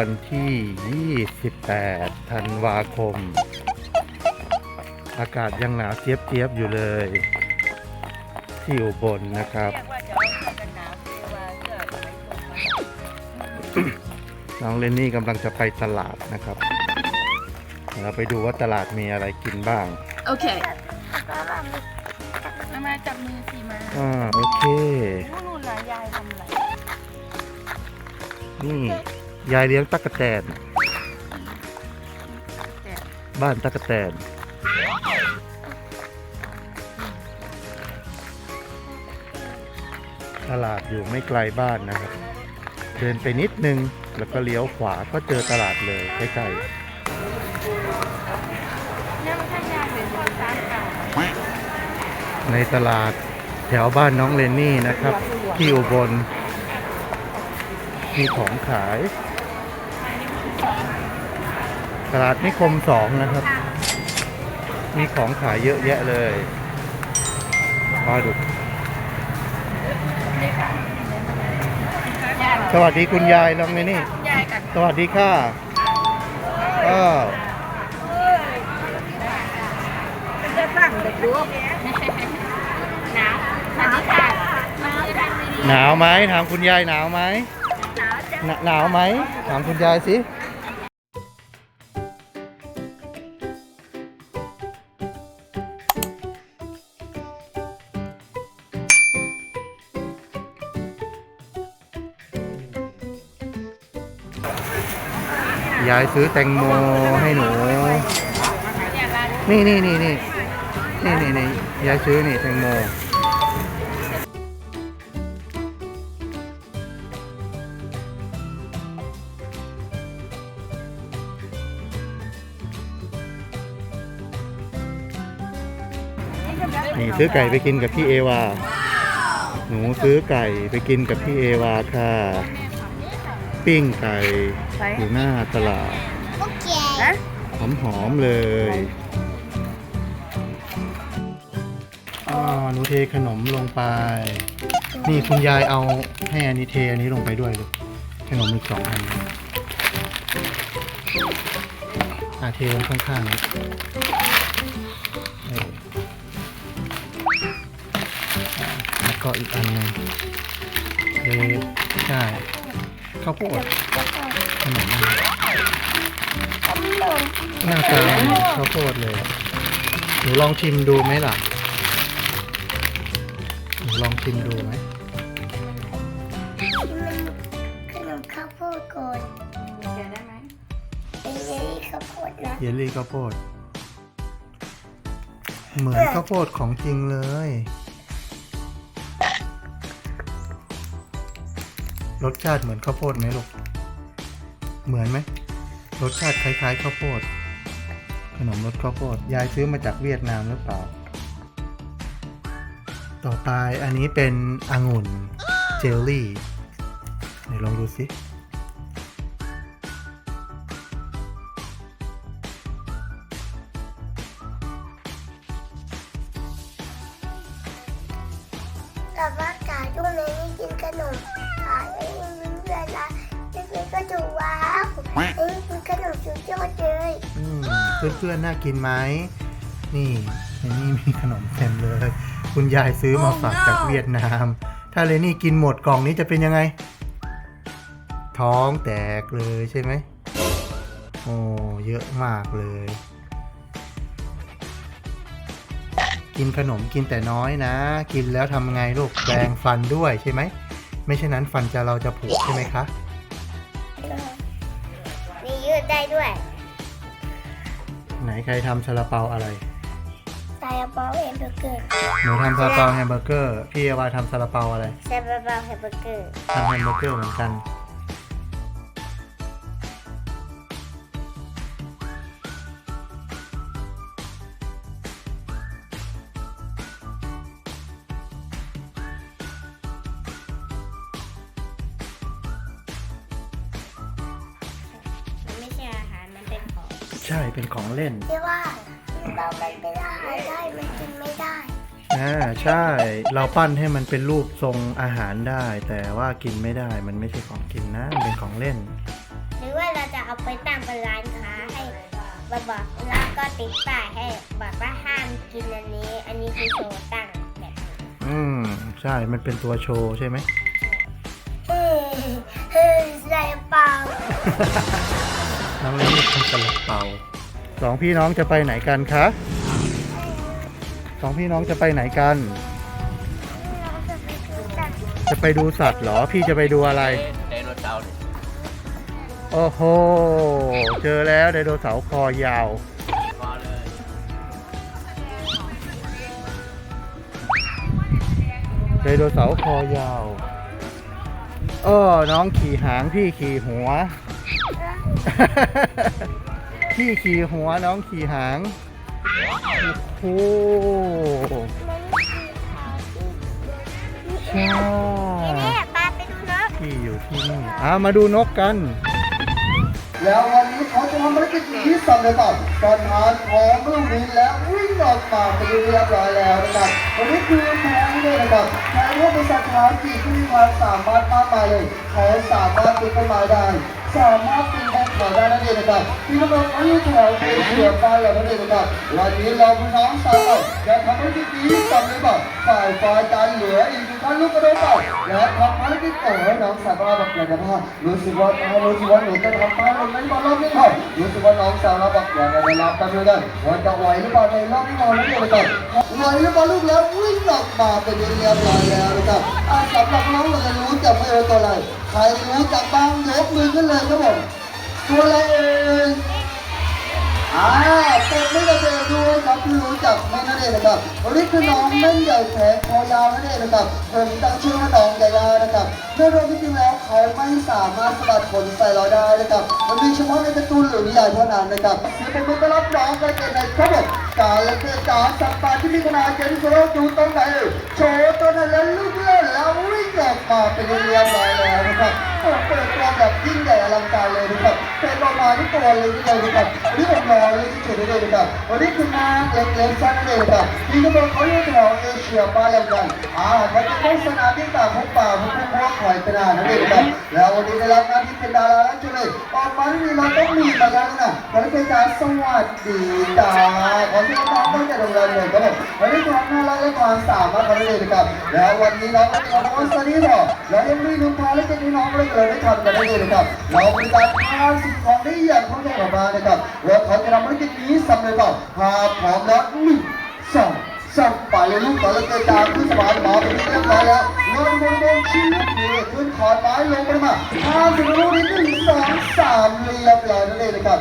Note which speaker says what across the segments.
Speaker 1: วันที่ 28 ธันวาคม อากาศยังหนาวเจี๊ยบๆอยู่เลย ที่อุบลนะครับ
Speaker 2: เรียกว่าจะเอาเสื้อกันหนาวเสื้อว่าเสื้ออะไรส่งมา
Speaker 1: น้องเลนนี่กำลังจะไปตลาดนะครับเดี๋ยวเราไปดูว่าตลาดมีอะไรกินบ้าง
Speaker 2: Okay มามาจับมือสิมา
Speaker 1: อ่าโอเค
Speaker 2: นู่นนู่นน่ะยายทำอะไร
Speaker 1: นี่ ยายเลี้ยงตั๊กแตน บ้านตั๊กแตน ตลาดอยู่ไม่ไกลบ้านนะครับ เดินไปนิดนึงแล้วก็เลี้ยวขวาก็เจอตลาดเลยใกล้
Speaker 2: เนี่ยมันแค่ยายเป็นข้าวสารเก่า
Speaker 1: ๆในตลาดแถวบ้านน้องเลนนี่นะครับ ที่อุบลมีของขาย ตลาดนิคมสองนะครับ มีของขายเยอะแยะเลยมาดูสวัสดีคุณยายน้องเลนนี่
Speaker 2: ยายกับ
Speaker 1: สวัสดีค่ะก็
Speaker 2: จะสั่งเด็กลูกหนาวสวัสดีค่ะมาเจอกันดี
Speaker 1: หนาวไหมถามคุณยายหนาวไหม
Speaker 2: หนาวจ้ะ
Speaker 1: หนหนาวไหมถามคุณยายสิ ยายซื้อแตงโมให้หนู
Speaker 2: นี่น
Speaker 1: นี่นี่นี่นี่นี่นี่นี่ยายซื้อนี่แตงโมนี่ซื้อไก่ไปกินกับพี่เอวา หนูซื้อไก่ไปกินกับพี่เอวาค่ะ ปิ้งไก่อยู่หน้าตลาด
Speaker 3: Okay
Speaker 2: นะ
Speaker 1: หอมหอมๆเลยอ๋อหนูเทขนมลงไป นี่คุณยายเอาให้อันนี้เทอันนี้ลงไปด้วยลูกขนมอีกสองอันอะเทลงข้างๆนี้เอออะแล้วก็อีกอันหนึงเทใช่ ข้าวโพดขนมอันนี้หน้าตาเหมือนข้าวโพดเลยอะหนูลองชิมดูไหมล่ะหนูลองชิมดูไหม
Speaker 3: ขนมข้าวโพดก่อน
Speaker 2: แกได้ไหม
Speaker 3: เป็นเยลลี่ข้าวโพดนะ
Speaker 1: เยลลี่ข้าวโพด เหมือนข้าวโพดของจริงเลย รสชาติเหมือนข้าวโพดไหมลูก เหมือนไหม รสชาติคล้ายๆข้าวโพด ขนมรสข้าวโพด ยายซื้อมาจากเวียดนามหรือเปล่า ต่อไปอันนี้เป็นองุ่นเจลลี่ไหนลองดูสิ
Speaker 3: นๆน่า
Speaker 1: กินไหมนี่ในนี่มีขนมเต็มเลย คุณยายซื้อมาฝากจากเวียดนาม ถ้าเลนี่กินหมดกล่องนี้จะเป็นยังไง ท้องแตกเลยใช่ไหมโอ้เยอะมากเลย กินขนมกินแต่น้อยนะ กินแล้วทำไงลูกแปรงฟันด้วยใช่ไหม ไม่เช่นนั้นฟันจะเราจะผุใช่ไหมคะ
Speaker 3: มียืดได้ด้วย
Speaker 1: ไหน ใครทำซาลาเปาอะไร
Speaker 3: ซาลาเปาแฮมเบอร์เกอร์
Speaker 1: หนูทำซาลาเปาแฮมเบอร์เกอร์พี่เอวาทำซาลาเปาอะไร
Speaker 3: ซาลาเปาแฮมเบอร์เกอร์
Speaker 1: ทำแฮมเบอร์เกอร์เหมือนกัน
Speaker 3: มัน เป็นของ
Speaker 1: เล่น
Speaker 3: ที่ว่าเรามันเป็นอาหารได้มันกินไม่ได้
Speaker 1: ใช่อ่าใช่เราปั้นให้มันเป็นรูปทรงอาหารได้ แต่ว่ากินไม่ได้มันไม่ใช่ของกินนะมันเป็นของเล่น
Speaker 3: หรือว่าเราจะเอาไปตั้งเป็นร้านค้าให้บอกบอกแล้วก็ติดป้ายให้บอกว่าห้ามกินอันนี้ อันนี้คือโชว์ตั้งแบบนี้
Speaker 1: อืมใช่มันเป็นตัวโชว์ใช่ไหม
Speaker 3: เฮ้ยเฮ้ยใส่เปล่า
Speaker 1: น้องเล่นทำกระเป๋า สองพี่น้องจะไปไหนกันคะสองพี่น้องจะไปไหนกัน
Speaker 3: จะไปดู
Speaker 1: สัตว์เหรอ พี่จะไปดูอะไร
Speaker 4: ไดโนเสาร์
Speaker 1: โอ้โห เจอแล้วไดโนเสาร์คอยาว
Speaker 4: พอเลย
Speaker 1: ไดโนเสาร์คอยาวเออน้องขี่หางพี่ขี่หัว พี่ขี่หัวน้องขี่หาง โอ้โหใช่
Speaker 3: นี่ปลาไปดูนก
Speaker 1: พี่อยู่ที่นี่อ่ามาดูนกกัน
Speaker 5: แล้ววันนี้เขาจะทำภารกิจที่สำเร็จก่อนการทานของลูกนี้แล้ววิ่งออกมาไปนที่เรียบร้อยแล้วนะครับวันนี้คือแพ้เลยนะครับแพ้พวกบริษัทค้าจีที่มีความสามารถมากมายเลยเขาสามารถปีนต้นไม้ได้ สามารถปีนภูเขาได้นั่นเองนะครับที่น้องๆเขาอยู่แถวเอเชียใต้เรานั่นเองนะครับวันนี้เราพี่น้องสาวจะทำภารกิจนี้สำเร็จบ่ฝ่ายฝ่ายการเหลืออีกท่านลูกกระโดดเต่าและทำภารกิจต่อให้น้องสาวเราบอกเลยนะพ่อรู้สึกว่ารู้สึกว่าหนูจะทำไปมันไม่บอลรอบนี้พ่อรู้สึกว่าน้องสาวเราบอกอย่างไรรับกันไม่ได้ว่าจะไหวหรือเปล่าในรอบนี้เราไม่ได้เลยครับไหวหรือเปล่าลูกแล้ววิ่งออกมาเป็นเรียบร้อยแล้วนะครับสำหรับน้องเราจะรู้จักไม่เออตัวอะไรใครรู้จักบ้างยกมือขึ้นเลยครับผม ตัวอะไรเอ่ยอ่าเป็นไม่กระเด็นด้วยครับที่รู้จักไม่นั่นเองนะครับวันนี้คือน้องเม่นใหญ่แขนคอยาวนั่นเองนะครับผมตั้งชื่อว่าน้องใหญ่ยาวนะครับเมื่อรวมจริงแล้วเขาไม่สามารถสะบัดขนใส่เราได้นะครับมันมีเฉพาะในการ์ตูนหรือนิยายเท่านั้นนะครับที่เป็นคนต้อนรับน้องกระเกนในครับ ผมการเล่นเกการสัตว์ป่าที่มีขนาดใหญ่ที่สุดอยู่ตรงไหนโชว์ตัวนั้นแล้วลูกเล่นแล้ววิ่งออกมาเป็นเรียบร้อยแล้วนะครับเปิดตัวแบบยิ่งใหญ่อลังการเลยนะครับเป็นออกมาที่ตัวเลยที่เลยนะครับวันนี้ผมรอเลยที่สุดเลยนะครับวันนี้คือนางเล็กๆสั้นเลยนะครับที่กำลังเขาอยู่แถวเอเชียบ้านเรากันอ่ามันจะเป็นสนามที่ต่างพบป่าพบพวกหอยเป็นอาหารนั่นเองนะครับ แล้ววันนี้ได้รับหน้าที่เป็นดาราแล้วจุเลยออกมาที่นี่เราต้องมีมาแล้วนะวันนี้เป็นการสวัสดีจ้าขอที่น้องตั้งใจทำงานเลยครับผมวันนี้ความน่ารักและความสามารถของเราเลยนะครับแล้ววันนี้เราก็มีน้องสวัสดีต่อแล้วยังมีนุ่มพาและเป็นพี่น้องเลยเลยได้ทำกันได้เลยนะครับเราบริการทานสิ่งของได้อย่างครบถ้วนออกมานะครับว่าขาจะทำภารกิจนี้สำเร็จเปล่าหากพร้อมแล้วหนึ่งสอง สัมไปเลยลูกต่อเลยเกิดจากขึ้นสมานหมอเป็นที่เรียบร้อยแล้วลงบนบนชีวิตนี่ขึ้นขอนไม้ลงไปมาห้าสิบลูกนี้หนึ่งสองสามเรียบร้อยนั่นเองนะครับ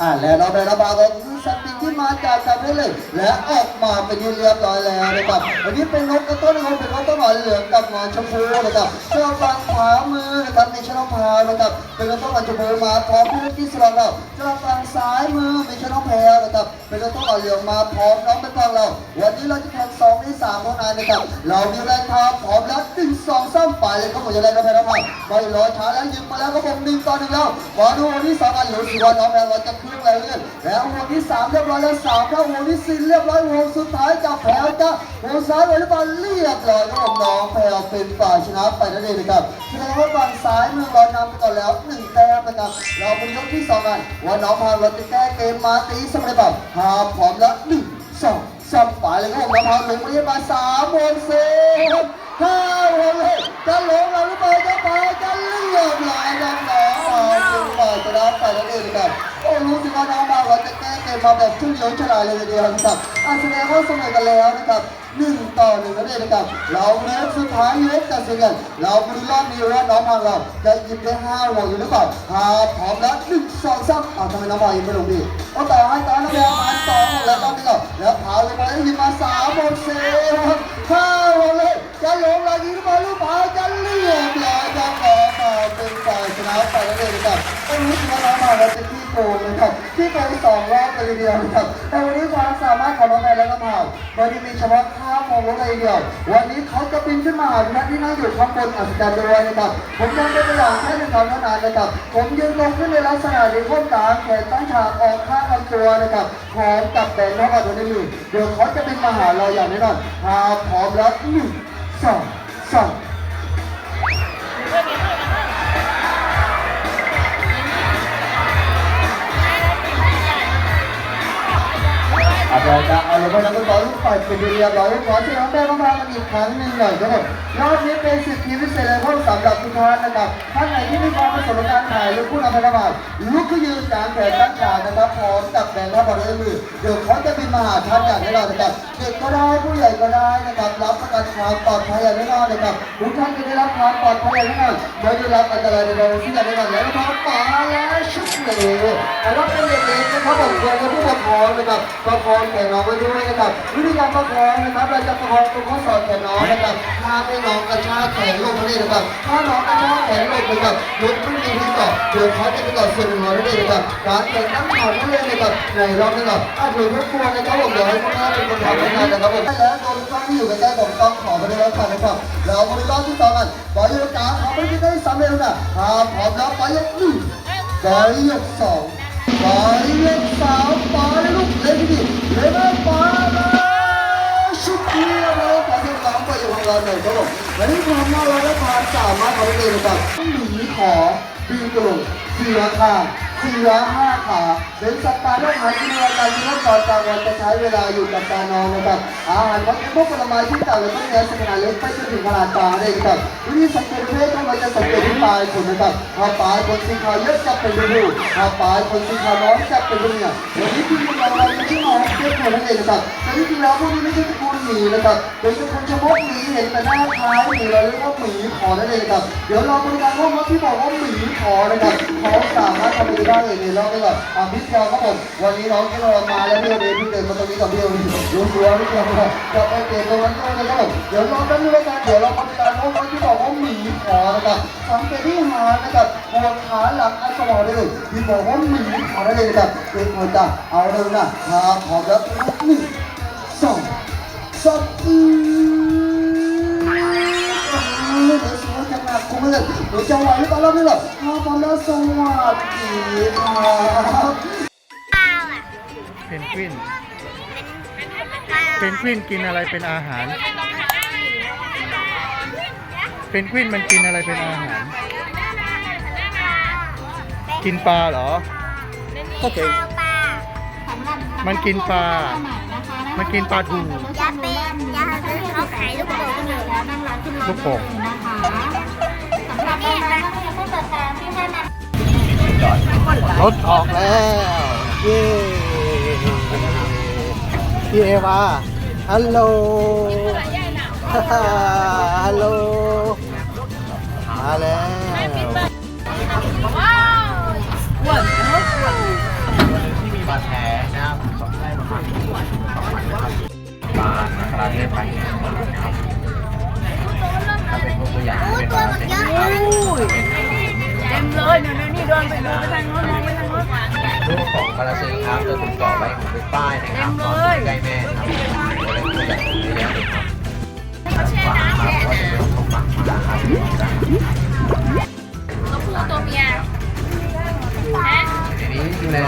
Speaker 5: อ่าแล้วเราได้ระบายของสติที่มาจากกันได้เลย และออกมาเป็นที่เรียบร้อยแล้วนะครับวันนี้เป็นนกกระต้นนะครับเป็นนกต้นหอนเหลืองกับหมอนชมพูนะครับเจ้าฝั่งขวามือนะครับในช่องพาวนะครับเป็นนกต้นหอนชมพูมาพร้อมพี่ที่สลับเราเจ้าฝั่งซ้ายมือมีช่องแพรนะครับเป็นนกต้นหอนเหลืองมาพร้อมน้องเป็นกองเรา วันนี้เราจะแข่งสองในสามเท่านั้นนะครับเรามีแรงทาพร้อมแล้วตึงสองซ้ำไปเลยครับผมจะได้รับแพ้รับมาไม่รอช้าแล้วยิงมาแล้วครับผมหนึ่งต่อหนึ่งแล้วมาดูวันที่สองกันหรือสิวันน้องแพรเราจะขึ้นแล้วเรื่อยแล้ววงที่สามเรียบร้อยแล้วสามแล้ววงที่สี่เรียบร้อยวงสุดท้ายจับแผลจ้าวงซ้ายวันที่บอลเรียบร้อยครับผมน้องแพรเป็นฝ่ายชนะไปนั่นเองนะครับแสดงว่าฝั่งซ้ายมือเรานำไปก่อนแล้วหนึ่งแต้มนะครับเราไปยกที่สองกันว่าน้องพาเราจะแก้เกมมาตีสำเร็จเปล่าหาพร้อมแล้วหนึ่งสองสามไปเลยครับผมน้องพาลงมาเรียบมาสามวงสี่ ห้าวงเลยจะลงเราหรือเปล่าจะไปจะเรียบร้อยน้องๆเป็นฝ่ายชนะไปนั่นเองครับโอ้รู้สึกว่าน้องบางเราจะแก้เกมมาแบบเฉลียวฉลาดเลยทีเดียวนะครับอาแสดงว่าเสมอกันแล้วนะครับ หนึ่งต่อหนึ่งนั่นเองนะครับเราเนื้อสุดท้ายยกตัดสินกันเราไปดูรอบนี้ว่าน้องบางเราจะยิงได้ห้าหัวอยู่หรือเปล่าหาพร้อมแล้วหนึ่งสองสามอ่าทำไมน้องบางยิงไม่ลงดีโอ้ต่อให้ต่อน้องแดงมาสองแล้วรอบนี้เราแล้วพาลงมาแล้วยิงมาสามหมดสี่ห้าหัวเลยจะลงเรายิงมาหรือเปล่าจะเรียบร้อยจะขอมาเป็นฝ่ายชนะไปนั่นเองนะครับก็รู้สึกว่าน้องบางเราจะ โกงนะครับที่โกงสองรอบเลยเดียวนะครับแต่วันนี้ความสามารถของน้องแพนและน้องเผาไม่ได้มีเฉพาะข้าวของรถเลยเดียว วันนี้เขาจะบินขึ้นมาหาท่านที่นั่งอยู่ข้างบนอัศจรรย์ด้วยนะครับผมยังเป็นตัวอย่างแค่หนึ่งคำเท่านั้นนะครับผมยืนลงขึ้นในลักษณะที่ข้นกลางแขนตั้งฉากออกข้างลำตัวนะครับพร้อมกับแบนน้องอัดในมือเดี๋ยวเขาจะบินมาหาเราอย่างแน่นอนหาพร้อมแล้วหนึ่งสองสา I มอาจารย์เอาลงไปแล้วก็ต่อลูกไฟเป็นเรียบร้อยขอเชิญน้องแม่มาพากันอีกครั้งหนึ่งหน่อยครับผมรอบนี้เป็นสิทธิพิเศษเลยเพราะสำหรับทุกท่านนะครับท่านไหนที่มีความประสบการณ์ถ่ายรูปผู้นำพนักงานลุกขึ้นยืนกลางแขนตั้งขานะครับพร้อมกับแบงค์หน้าบอลด้วยมือเดี๋ยวเขาจะบินมาหาท่านอย่างแน่นอนนะครับเด็กก็ได้ผู้ใหญ่ก็ได้นะครับรับประกันความปลอดภัยอย่างแน่นอนนะครับทุกท่านจะได้รับความปลอดภัยอย่างแน่นอนไม่ได้รับอันตรายใดๆที่จะได้กันแล้วนะครับป๋าและชุดเลยแต่ว่าเป็นเด็กๆนะครับผมควรจะผู้ปกครองนะครับประคองนน้องไว้ด้วยนะครับวิธีการประคองนะครับเราจะประคองตรงข้อศอกแขนน้องนะครับถ้าให้น้องกระชากแขนลงมาเลยนะครับถ้าน้องกระชากแขนลงนะครับยกขึ้นดีที่ต่อเดี๋ยวเขาจะไปต่อส่วนหนึ่งเราได้เลยนะครับการแข่งตั้งขาได้เลยนะครับในรอบนี้ครับถ้าถือทุกคนนะครับผมเดี๋ยวให้พ่อแม่เป็นคนทำให้กันนะครับผมแล้วโดนกล้องที่อยู่ใกล้ๆผมต้องขอไปด้วยแล้วกันนะครับเรามาดูรอบที่สองกันปล่อยยกขาเขาไม่ได้สำเร็จนะพร้อมแล้วปล่อยยกหนึ่งปล่อยยกสอง ปล่อยเล็กสาวปาลิลูกเล็กดีเลเวลปาลิชุดเดียวเราปาลิสามไปอยู่ของเราหน่อยครับผมวันนี้ความน่ารักและความสามารถของเราเลยนะครับหนีขอบินกระโดดเสือข้า งเสือห้าขาเป็นสัตว์ป่าที่หากินในการกินตอนกลางวันจะใช้เวลาอยู่กับการนอนนะครับอาหารของพวกผลไม้ที่ต่างกันตั้งแต่ขนาดเล็กไปจนถึงขนาดกลางเลยครับวิธีสังเกตเพศของเราจะสังเกตที่ปลายขนนะครับถ้าปลายขนสีขาวเยอะจะเป็นรูถ้าปลายขนสีขาวน้อยจะเป็นรูเนี่ยวันนี้ที่เราเราจะที่มาเทียบกันนั่นเองนะครับแต่ที่จริงแล้วพวกนี้ไม่ใช่ตระกูลหมีนะครับเป็นตระกูลเฉพาะหมีเห็นแต่หน้าคล้ายหมีเราเรียกว่าหมีขอนั่นเองนะครับเดี๋ยวเราบริการพวกมดที่บอกว่าหมีขอนะครับเขาสามารถทำอะไรได้เลยในรอบนี้ก่อนอะพี่เจ้าครับผมวันนี้น้องที่เรามาแล้วพี่เดพี่เดินมาตรงนี้กับพี่เดรู้ตัวพี่เจ้าครับจะไปเก็บตรงนั้นด้วยนะครับผมเดี๋ยวเราแป๊บนึงแล้วกันเดี๋ยวเราบริการพวกมดที่บอกว่าหมีขอนะครับสังเกตที่หางนะครับหัวขาหลังอันสมองได้เลยที่บอกว่าหมีขอได้เลยนะครับเป็นคนจ้ะเอาเร็วนะหาขอแล้วหนึ่งสองสาม เพื่อนเดี๋ยวจะไหวหรือเปล่าเราไม่หรอกมาพร้อมแล้วสวัสดีครับ
Speaker 3: ข้าวอะ
Speaker 1: เพนกวิน
Speaker 3: ข้าว
Speaker 1: เพนกวินกินอะไรเป็นอาหาร เพนกวินมันกินอะไรเป็นอาหาร กินปลาเหรอโอเค
Speaker 3: ข้าวปลา
Speaker 1: มันกินปลา มันกินปลาทู
Speaker 3: อย่าเป็นอย่าเขาขายลูกโป่งอยู่
Speaker 1: ลูกโป่ง
Speaker 3: เนี่ยนะ ยังไม่เปิดตาพี่ให้มัน
Speaker 1: รถออกแล้ว เย้พี่เอวาฮัลโหล ฮัลโหล มาแล้วว้าววัน
Speaker 4: ที่มีบาดแผลนะครับสองไส้ประมาณสองวันนะครับบาดนะครับเลือดไปนะครับถ้าเป็นพวก ตัวอย่างเป็น
Speaker 3: ตัวมันเยอะเลย
Speaker 2: เต็มเลยเดี๋ยวนี่เดินไปดูไปทางโน้นมองไปทางโน้น
Speaker 4: ลูกของปรสิตครับจะถูกจ่อไว้ของเป็นป้ายนะครับตอนใกล้แม่ครับตัวเล็กตัวใหญ่ตัวใหญ่ครับฝาครับก็จะเป็นของฝาครับ
Speaker 2: ตัวเมีย
Speaker 4: ทีนี้ดูแล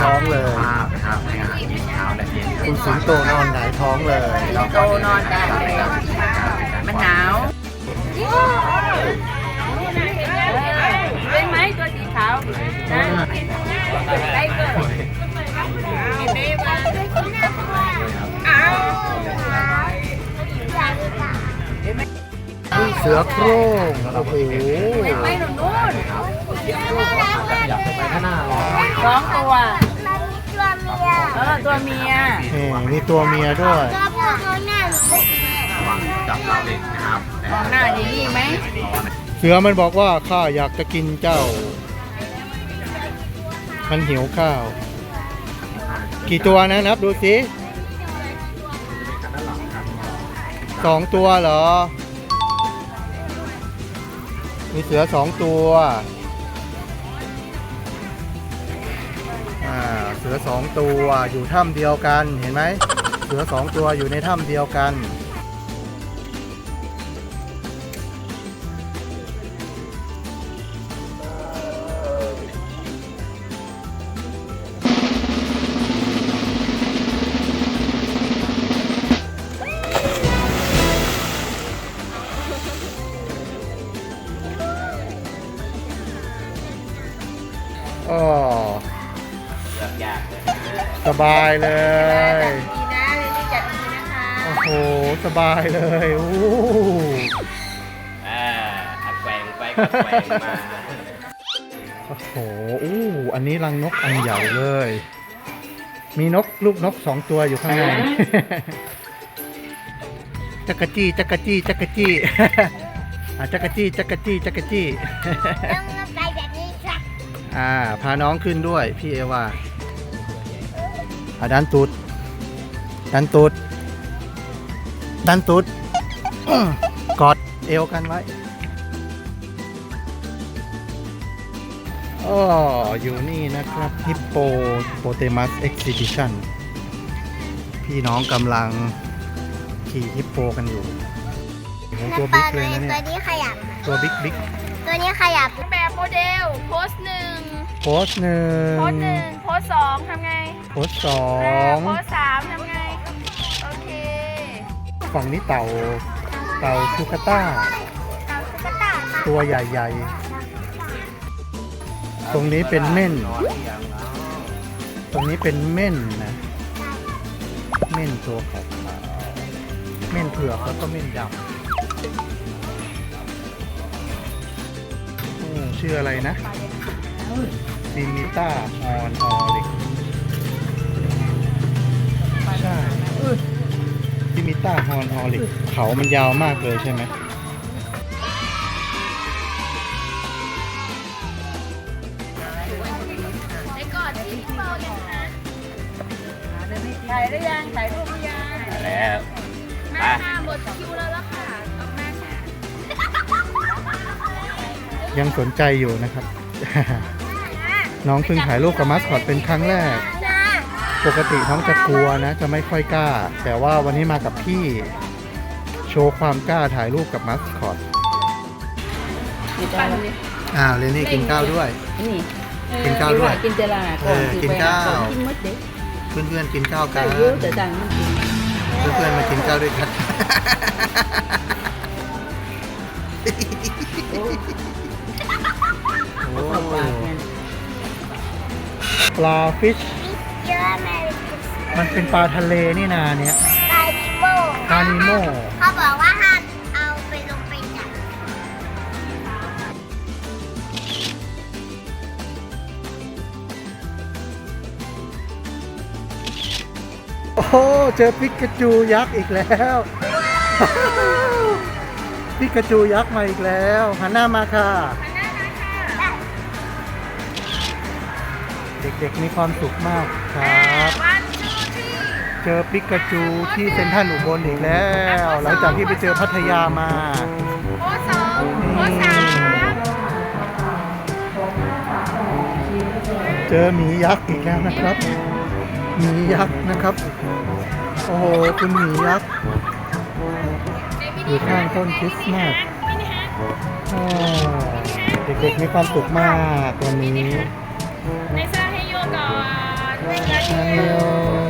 Speaker 4: ท้องเลยภาพนะครับในอาหารที่เช้าและเย็น
Speaker 1: คุณสิงโตนอนหงายท้องเลย
Speaker 2: โตนอนได้มันหนาว เป็นไหมตัวสีขาวนะได้เกิดเห็นไหมว่าอ้าว
Speaker 1: เสือโคร่งโอ้โห
Speaker 2: ไม่หนุนนู่น
Speaker 4: อยากไปข้างหน้ารอ
Speaker 2: สองตัว
Speaker 3: มีตัวเมีย
Speaker 2: เออตัวเมีย
Speaker 1: นี่มีตัวเมียด้วย
Speaker 3: ตัวผู้เขาหน้าหนู
Speaker 4: ระวังจับเราเด็กนะครับ
Speaker 2: มองหน้าดีนี่ไหม
Speaker 1: เสือมันบอกว่าข้าอยากจะกินเจ้า มันหิวข้าว กี่ตัวนะนับดูสิสองตัวเหรอ มีเสือสองตัว อ่า เสือสองตัวอยู่ถ้ำเดียวกัน เห็นไหม เสือสองตัวอยู่ในถ้ำเดียวกัน บายเลย
Speaker 2: ดีนะเลยนี่จัดดีนะคะ
Speaker 1: โอ้โห สบายเลยโอ้
Speaker 4: อ่าอัดแกว่งไปก็แกว่งมา
Speaker 1: โอ้โหอู้อันนี้รังนกอันใหญ่เลย มีนกลูกนกสองตัวอยู่ข้างใน จักรจี้จักรจี้จักรจี้ อะจักรจี้จักรจี้จักรจี้
Speaker 3: ต้องลงไปแบบนี้ค่ะ
Speaker 1: อ่า พาน้องขึ้นด้วย พี่เอว่า อ่าดันตูด ดันตูด ดันตูดอื้อกอดเอวกันไว้อ๋ออยู่นี่นะครับฮิปโปโปเตมัสเอ็กซิบิชันพี่น้องกำลังขี่ฮิปโปกันอยู่โอ้โหตัวบิ๊กเลยนะ
Speaker 3: ตั
Speaker 1: เนี่
Speaker 3: วยนี้ขยับ
Speaker 1: ตัวบิ๊กบิ๊ก
Speaker 3: ตัวนี้ขยับ
Speaker 2: แบบโมเดล โพสหนึ่ง
Speaker 1: โพสหนึ่ง
Speaker 2: โพสหนึ่งโพสสองทำไง
Speaker 1: โพสสอ
Speaker 2: เอองโพสสามทำไง โอเค
Speaker 1: ฝั่งนี้เต่า เต่าชูคาต้า
Speaker 3: เต่าตุ๊กตาค่ะ
Speaker 1: ตัวใหญ่ๆ ตรงนี้เป็นเม่น
Speaker 4: นอนหรือยังแล้ว
Speaker 1: ตรงนี้เป็นเม่นนะ เม่นตัวขาวๆเม่นเผือกแล้วก็เม่นดำโอ้ชื่ออะไรนะซิมิต้าออนออลิก ต้าฮอนออลิกเขามันยาวมากเลยใช่ไหม
Speaker 2: ในก่อนที่เบาเลยนะถ่ายหรือยังถ่ายรูปหรือยัง
Speaker 4: แล้ว
Speaker 2: มาค่ะหมดคิวแล้วล่ะค่ะออกมาค่ะ
Speaker 1: ยังสนใจอยู่นะครับ น้องเพิ่งถ่ายรูปกับมัสคอตเป็นครั้งแรก
Speaker 3: จ้า
Speaker 1: ปกติน้องจะกลัวนะ จะไม่ค่อยกล้า แต่ว่าวันนี้มากับพี่ โชว์ความกล้าถ่ายรูปกับมัสคอตอ้าวเรนนี่กินข้าวด้วย
Speaker 6: นี่
Speaker 1: กินข้าวด้วย
Speaker 6: กินเจลา
Speaker 1: เออกินข้าว
Speaker 6: กินมดเด็ก
Speaker 1: เพื่อนๆกินข้าวกั
Speaker 6: ได้
Speaker 1: น
Speaker 6: เยอะแต่ดังมันกิน
Speaker 1: เพื่อนๆมากินข้าวด้วยกันโอ้
Speaker 6: เข้าปากไง
Speaker 1: ปลาฟิช
Speaker 3: เยอะแม่
Speaker 1: มันเป็นปลาทะเลนี่นาเนี่ย
Speaker 3: ไดนิโม
Speaker 1: ปลานิโม
Speaker 3: เขาบอกว่าห้ามเอาไปลงไปจับ
Speaker 1: โอ้โหเจอปิกาจูยักษ์อีกแล้ว ปิกาจูยักษ์มาอีกแล้วหันหน้ามาค่ะ เด็กๆมีความสุขมากครับ
Speaker 2: วันจูที่
Speaker 1: เจอปิกาจูที่เซ็นทรัลอุบลอีกแล้ว หลังจากที่ไปเจอพัทยามา
Speaker 2: โพสสองโพสสาม
Speaker 1: เจอหมียักษ์อีกแล้วนะครับหมียักษ์นะครับ โอ้โหคุณหมียักษ์อยู่ข้างต้นคริสต์มาสอ้าวเด็กๆมีความสุขมากวันนี้
Speaker 2: ใน
Speaker 1: ฮั